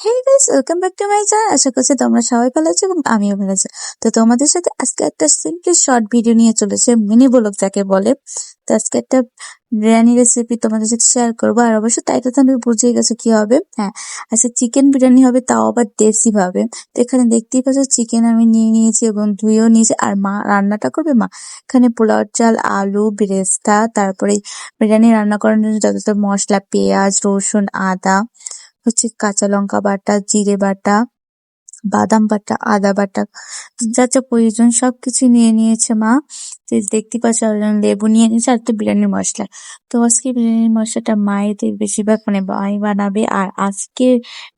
Hey guys welcome back to my channel আশা করছি তোমরা সবাই ভালো আছো এবং আমিও ভালো আছি। তো তোমাদের সাথে আজকে একটা সিম্পলি শর্ট ভিডিও নিয়ে চলেছে মিনি ব্লগ যাকে বলে। তো আজকে একটা বিরিয়ানি রেসিপি তোমাদের সাথে শেয়ার করব। আর অবশ্য তো তুমি বুঝিয়ে গেছো কি হবে। হ্যাঁ আচ্ছা চিকেন বিরিয়ানি হবে, তাও আবার দেশি ভাবে। তো এখানে দেখতেই পাচ্ছ চিকেন আমি নিয়ে নিয়েছি এবং ধুয়েও নিয়েছি। আর মা রান্নাটা করবে মা? এখানে পোলাও চাল, আলু, বেরেস্তা, তারপরে বিরিয়ানি রান্না করার জন্য যত মশলা, পেঁয়াজ, রসুন, আদা। হচ্ছে কাঁচা লঙ্কা বাটা, জিরে বাটা, বাদাম বাটা, আদা বাটা, যা যা প্রয়োজন সবকিছু নিয়ে নিয়েছে মা। দেখতে পাচ্ছ লেবু নিয়ে নিয়েছে, আর তো বিরিয়ানির মশলা। তো আজকে বিরিয়ানির মশলাটা মায়েদের বেশিরভাগ মানে মাই বানাবে, আর আজকে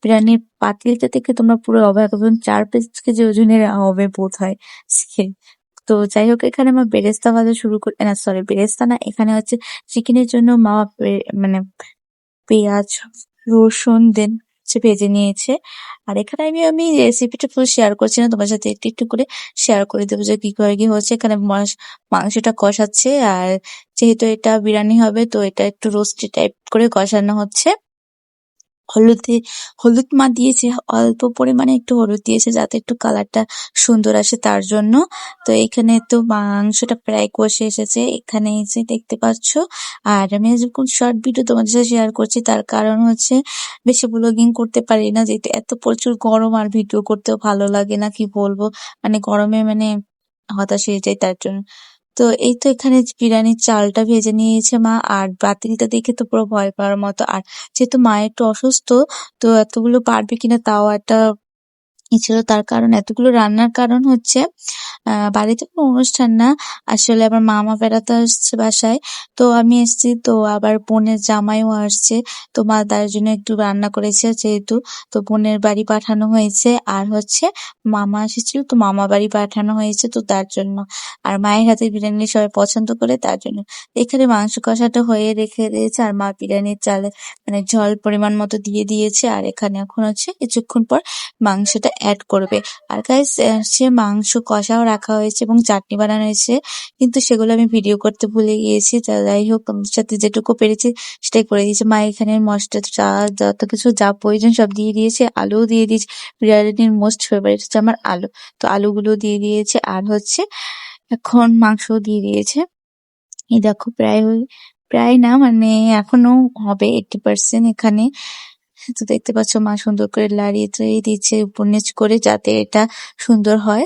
বিরিয়ানির পাতিলটা দেখে তোমরা পুরো অবাক হবে চার পাঁচ কেজি ওজনের হবে বোধ হয় তো যাই হোক, এখানে মা বেরেস্তা ভাজা শুরু করে, না সরি বেরেস্তা না, এখানে হচ্ছে চিকেনের জন্য মা মানে পেঁয়াজ রসুন দেন হচ্ছে ভেজে নিয়েছে। আর এখানে আমি আমি রেসিপিটা পুরো শেয়ার করছি না, তোমার সাথে একটু একটু করে শেয়ার করে দেবো যে কি করে, কি হচ্ছে। এখানে মাংসটা কষাচ্ছে আর যেহেতু এটা বিরিয়ানি হবে, তো এটা একটু রোস্টি টাইপ করে কষানো হচ্ছে। হলুদে, হলুদ মা দিয়েছে, অল্প পরিমাণে একটু হলুদ দিয়েছে যাতে একটু কালারটা সুন্দর আসে তার জন্য। তো এখানে তো মাংসটা প্রায় কষে এসেছে। এখানে এসে দেখতে পাচ্ছ, আর আমি যখন শর্ট ভিডিও তোমাদের সাথে শেয়ার করছি, তার কারণ হচ্ছে বেশি ব্লগিং করতে পারি না, যেহেতু এত প্রচুর গরম আর ভিডিও করতেও ভালো লাগে না, কি বলব? মানে গরমে মানে হতাশ হয়ে যায় তার জন্য। তো এই তো এখানে বিরিয়ানির চালটা ভেজে নিয়েছে মা, আর বাতিলটা দেখে তো পুরো ভয় পাওয়ার মতো। আর যেহেতু মা একটু অসুস্থ, তো এতগুলো পারবে কিনা তাও একটা ছিল তার কারণ। এতগুলো রান্নার কারণ হচ্ছে বাড়িতে কোনো অনুষ্ঠান না। আসলে আমার মামা বেড়াতে আসছে বাসায়। তো আমি এসছি, তো আবার বোনের জামাইও আসছে। তো মা তার জন্য একটু রান্না করেছে যেহেতু। তো বোনের বাড়ি পাঠানো হয়েছে। আর হচ্ছে মামা এসেছিল, তো মামা বাড়ি পাঠানো হয়েছে তো তার জন্য। আর মায়ের হাতে বিরিয়ানি সবাই পছন্দ করে তার জন্য। এখানে মাংস কষাটা হয়ে রেখে দিয়েছে আর মা বিরিয়ানির চালে মানে জল পরিমাণ মতো দিয়ে দিয়েছে। আর এখানে এখন হচ্ছে কিছুক্ষণ পর মাংসটা অ্যাড করবে। আর গাইস সে মাংস কষাও রাখা হয়েছে এবং চাটনি বানানো হয়েছে। কিন্তু সেগুলো আমি ভিডিও করতে ভুলে গিয়েছি। তা যাই হোক, তোমাদের সাথে যেটুকু পেরেছি সেটাই করে দিয়েছি। মা এখানে মশলা, চা, যত কিছু যা প্রয়োজন সব দিয়ে দিয়েছে। আলুও দিয়ে দিয়েছে। বিরিয়ানির মোস্ট ফেভারিট হচ্ছে আমার আলু। তো আলুগুলো দিয়ে দিয়েছে। আর হচ্ছে এখন মাংস দিয়ে দিয়েছে। এই দেখো, প্রায় প্রায় না মানে এখনও হবে এইটি পার্সেন্ট এখানে। তো দেখতে পাচ্ছ মা সুন্দর করে লাড়িয়ে চাড়িয়ে দিচ্ছে উপর নিচ করে যাতে এটা সুন্দর হয়।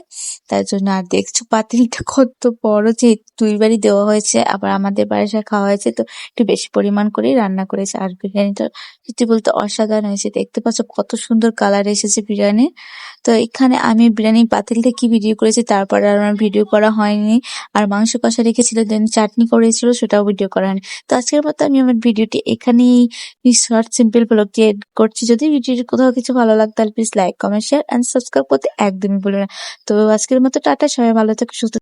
তার জন্য আর দেখছ পাতিলটা কত বড় যে দুইবারই দেওয়া হয়েছে, আবার আমাদের বাসায় খাওয়া হয়েছে, তো একটু বেশি পরিমাণ করেই রান্না করেছে। আর বিরিয়ানিটা সত্যি বলতে অসাধারণ হয়েছে। দেখতে পাচ্ছ কত সুন্দর কালার এসেছে বিরিয়ানির তো এখানে আমি বিরিয়ানি পাতিলটা কি ভিডিও করেছি তারপর আর আমার ভিডিও করা হয়নি। আর মাংস কষা রেখেছিল, দেন চাটনি করেছিল, সেটাও ভিডিও করা হয়নি। তো আজকের মতো আমি আমার ভিডিওটি এখানেই শর্ট সিম্পল ব্লগটি এড করছি। যদি ভিডিওটি কোথাও কিছু ভালো লাগে, তাহলে please like comment share and subscribe করতে একদমই ভুলো না। তো আজকের মতো টাটা, সবাই ভালো থেকে, সুস্থ